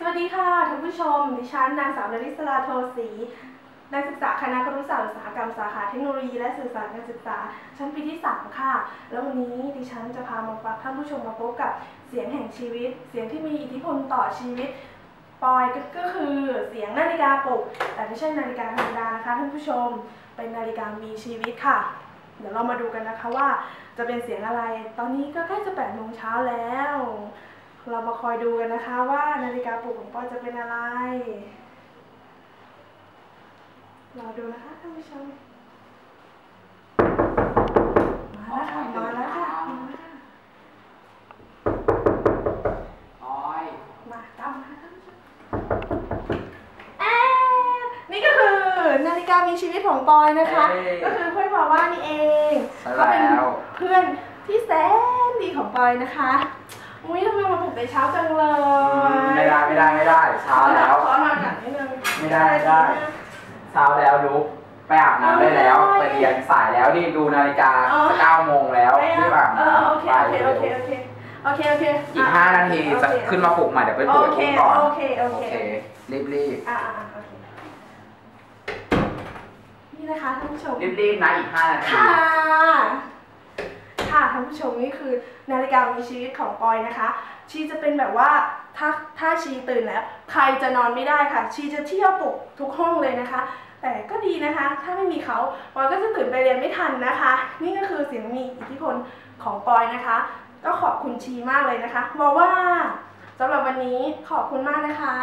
สวัสดีค่ะท่านผู้ชม ดิฉันนางสาวนริศราโทศรีนักศึกษาคณะครุศาสตร์อุตสาหกรรมสาขาเทคโนโลยีและสื่อสารการศึกษา ชั้นปีที่ 3 ค่ะ แล้ววันนี้ดิฉันจะพามาฝากท่านผู้ชมมาพบกับเสียงแห่งชีวิต เสียงที่มีอิทธิพลต่อชีวิต ปอยก็ก็คือเสียงนาฬิกาปลุก แต่ไม่ใช่นาฬิกาธรรมดานะคะท่านผู้ชม เป็นนาฬิกามีชีวิตค่ะ เดี๋ยวเรามาดูกันนะคะว่าจะเป็นเสียงอะไร ตอนนี้ก็ใกล้จะแปดโมงเช้าแล้ว เรามาคอยดูกันนะคะว่านาฬิกาปลุกของปอยจะเป็นอะไรรอดูนะคะท่านผู้ชมมาแล้วค่ะมาแล้วค่ะมาแล้วค่ะออยมาตามมาท่านผู้ชมแอ๊ะนี่ก็คือนาฬิกามีชีวิตของปอยนะคะ ก็คือเพื่อนบอกว่านี่เองใช่เขาเป็นแล้วเพื่อนที่แสนดีของปอยนะคะ อุ้ยทำไมมาปลุกแต่เช้าจังเลยไม่ได้ไม่ได้ไม่ได้เช้าแล้วขอนอนกันนิดนึงไม่ได้ไม่ได้เช้าแล้วลุกไปอาบน้ำได้แล้วไปเรียนสายแล้วนี่ดูนาฬิกาจะเก้าโมงแล้วไม่รีบอะอาบเออโอน้ำเคไปโอเคเร็โอวเคโอเคโอเคโอเคอีกห้านาทีจะขึ้นมาปลุกใหม่เดี๋ยวไปปลุกโอเคไอ้กุ้งก่อนโอเคโอโอเคเครีบรีบอ่าอ่าโอเคนี่นะคะท่านผู้ชมรีบรีบๆนะอีกห้านาทีค่ะ ค่ะท่านผู้ชมนี่คือนาฬิกามีชีวิตของปอยนะคะ ชีจะเป็นแบบว่าถ้าถ้าชีตื่นแล้ว ใครจะนอนไม่ได้ค่ะ ชีจะเที่ยวปลุกทุกห้องเลยนะคะ แต่ก็ดีนะคะ ถ้าไม่มีเขาปอยก็จะตื่นไปเรียนไม่ทันนะคะ นี่ก็คือเสียงมีอิทธิพลของปอยนะคะ ก็ขอบคุณชีมากเลยนะคะบอกว่าสำหรับวันนี้ขอบคุณมากนะคะ